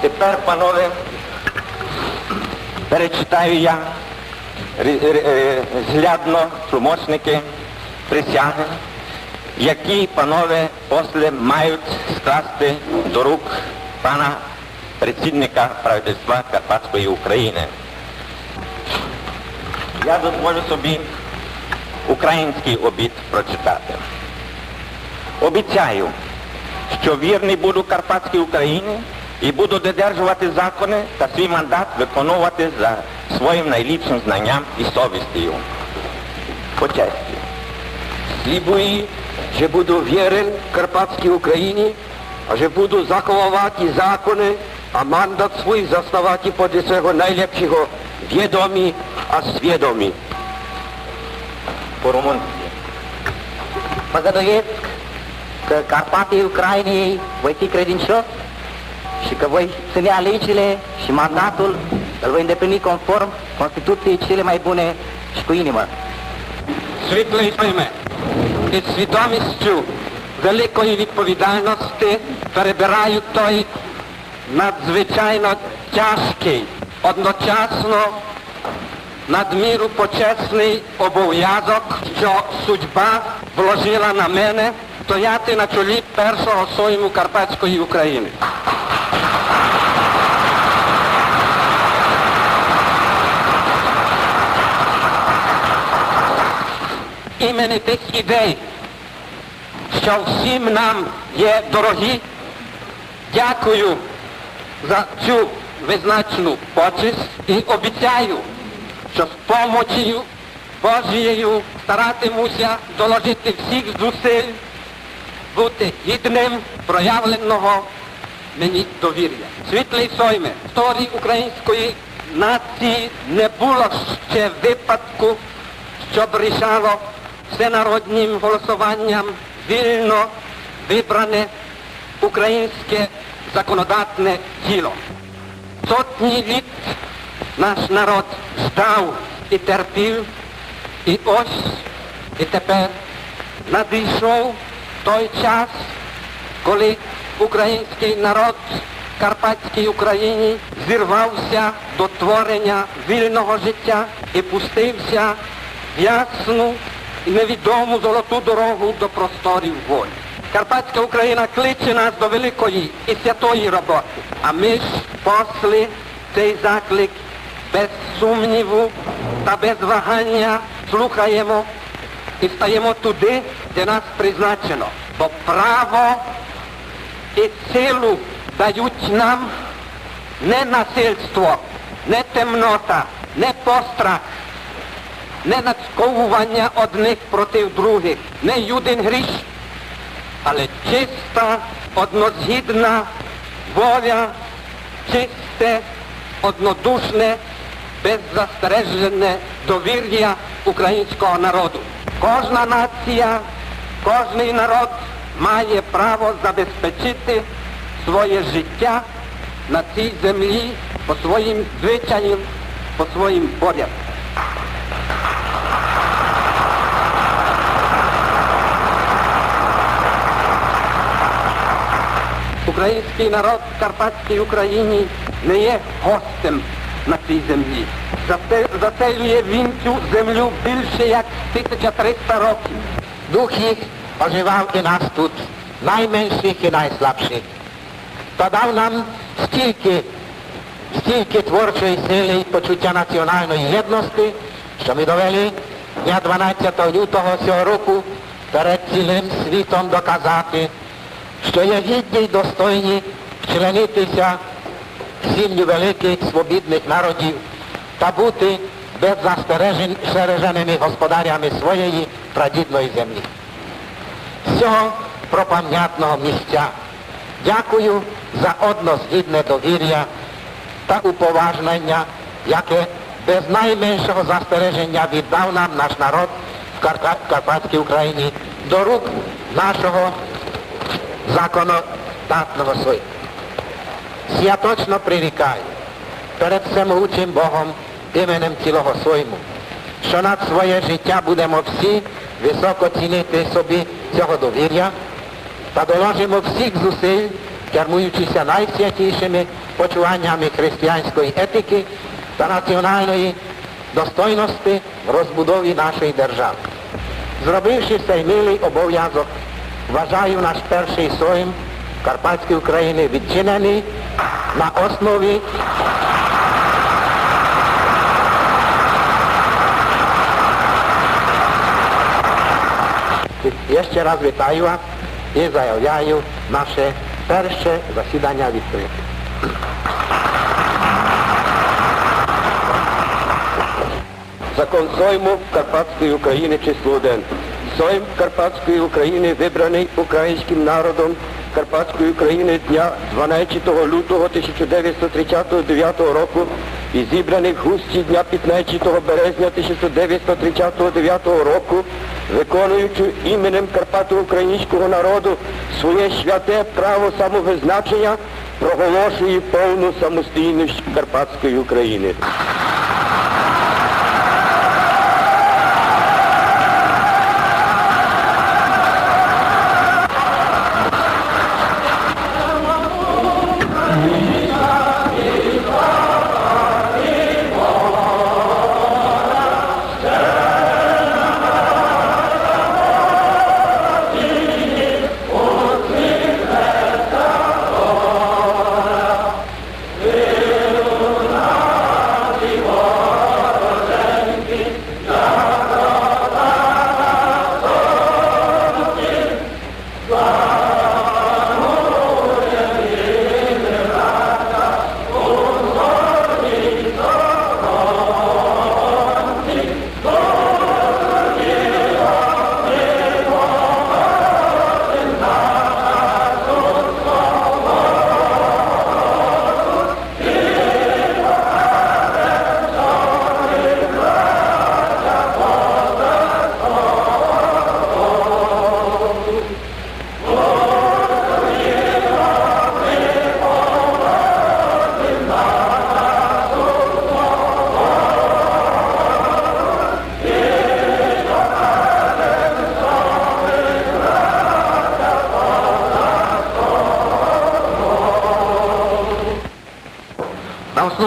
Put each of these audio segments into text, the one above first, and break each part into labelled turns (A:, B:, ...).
A: Тепер, панове, перечитаю я зглядно тлумочники присяги, які, панове, після мають скласти до рук пана предсідника правительства Карпатської України. Я дозволю собі український обід прочитати. Обіцяю, що вірний буду Карпатській Україні і буду додержувати закони та свій мандат виконувати за своїм найліпшим знанням і совістю. По честі.
B: Слібуji, že budu věren Karpatské Ukrajině a že budu zachovávat zákony a mandát svůj zastávat podle svého nejlepšího vědomí a svědomí.
A: По-румунськи.
C: Făgăduiesc că Carpatii Ucrainei și că voi ține legile și mandatul îl voi îndeplini conform Constituției cele mai bune și cu inimă.
B: Світлий пойме, із свідомістю великої відповідальності перебираю той надзвичайно тяжкий, одночасно надміру почесний обов'язок, що судьба вложила на мене стояти на чолі першого сойму Карпатської України. Імені тих ідей, що всім нам є дорогі, дякую за цю визначну почесть і обіцяю, що з помочею Божією старатимуся доложити всіх зусиль, бути гідним проявленого мені довір'я. Світлий сойме, історії української нації не було ще випадку, щоб рішало всенароднім голосуванням вільно вибране українське законодатне тіло. Сотні літ наш народ ждав і терпів, і ось, і тепер надійшов той час, коли український народ в Карпатській Україні зірвався до творення вільного життя і пустився в ясну і невідому золоту дорогу до просторів волі. Карпатська Україна кличе нас до великої і святої роботи, а ми ж посли цей заклик без сумніву та без вагання слухаємо і стаємо туди, де нас призначено. Бо право і силу дають нам не насильство, не темнота, не пострах, не нацьковування одних проти других, не юдин гріш, але чиста, однозгідна воля, чисте, однодушне, беззастережене довір'я українського народу. Кожна нація, кожний народ має право забезпечити своє життя на цій землі по своїм звичаям, по своїм порядкам. Український народ в Карпатській Україні не є гостем на цій землі. Заселює він цю землю більше як 1300 років.
C: Дух їх оживав і нас тут, найменших і найслабших. Та дав нам стільки, стільки творчої сили і почуття національної єдності, що ми довели дня 12 лютого цього року перед цілим світом доказати, що є гідні й достойні вчленитися в сім'ю великих свобідних народів та бути беззастереженими господарями своєї прадідної землі. З цього пропам'ятного місця дякую за однозгідне довір'я та уповажнення, яке без найменшого застереження віддав нам наш народ в Карпатській Україні до рук нашого законодатного суду. Святочно прирікаю перед всемогучим Богом іменем цілого свойму, що над своє життя будемо всі високо цінити собі цього довір'я та доложимо всіх зусиль, кермуючися найсвятішими
B: почуваннями християнської етики та національної достойності в розбудові нашої держави. Зробивши цей милий обов'язок, вважаю наш перший соєм Карпатської України відчинений на основі Я ще раз вітаю вас і заявляю наше перше засідання відкрите.
D: Закон Сойму Карпатської України число 1. Сойм Карпатської України вибраний українським народом Карпатської України дня 12 лютого 1939 року і зібраний в густі дня 15 березня 1939 року, виконуючи іменем Карпато-українського народу своє святе право самовизначення, проголошує повну самостійність Карпатської України.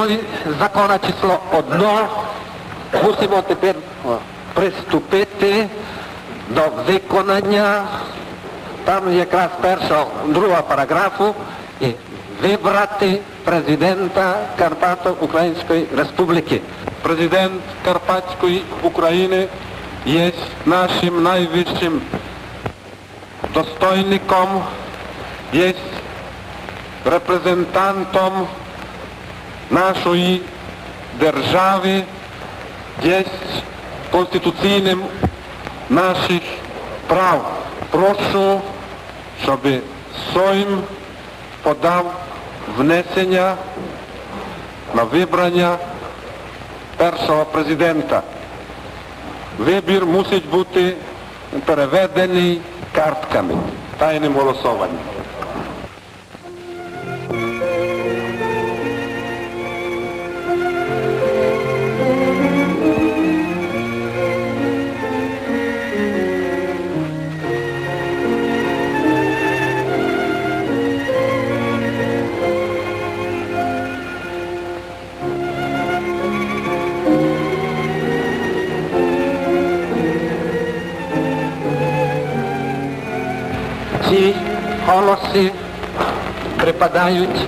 B: Основі закона число 1 мусимо тепер приступити до виконання там якраз першого, другого параграфу і вибрати президента Карпато-Української Республіки.
E: Президент Карпатської України є нашим найвищим достойником, є репрезентантом нашої держави, є конституційним наших прав. Прошу, щоб Сойм подав внесення на вибрання першого президента. Вибір мусить бути переведений картками, тайним голосуванням.
B: си холоси препадајуќи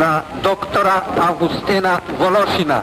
B: на доктора Августина Волошина.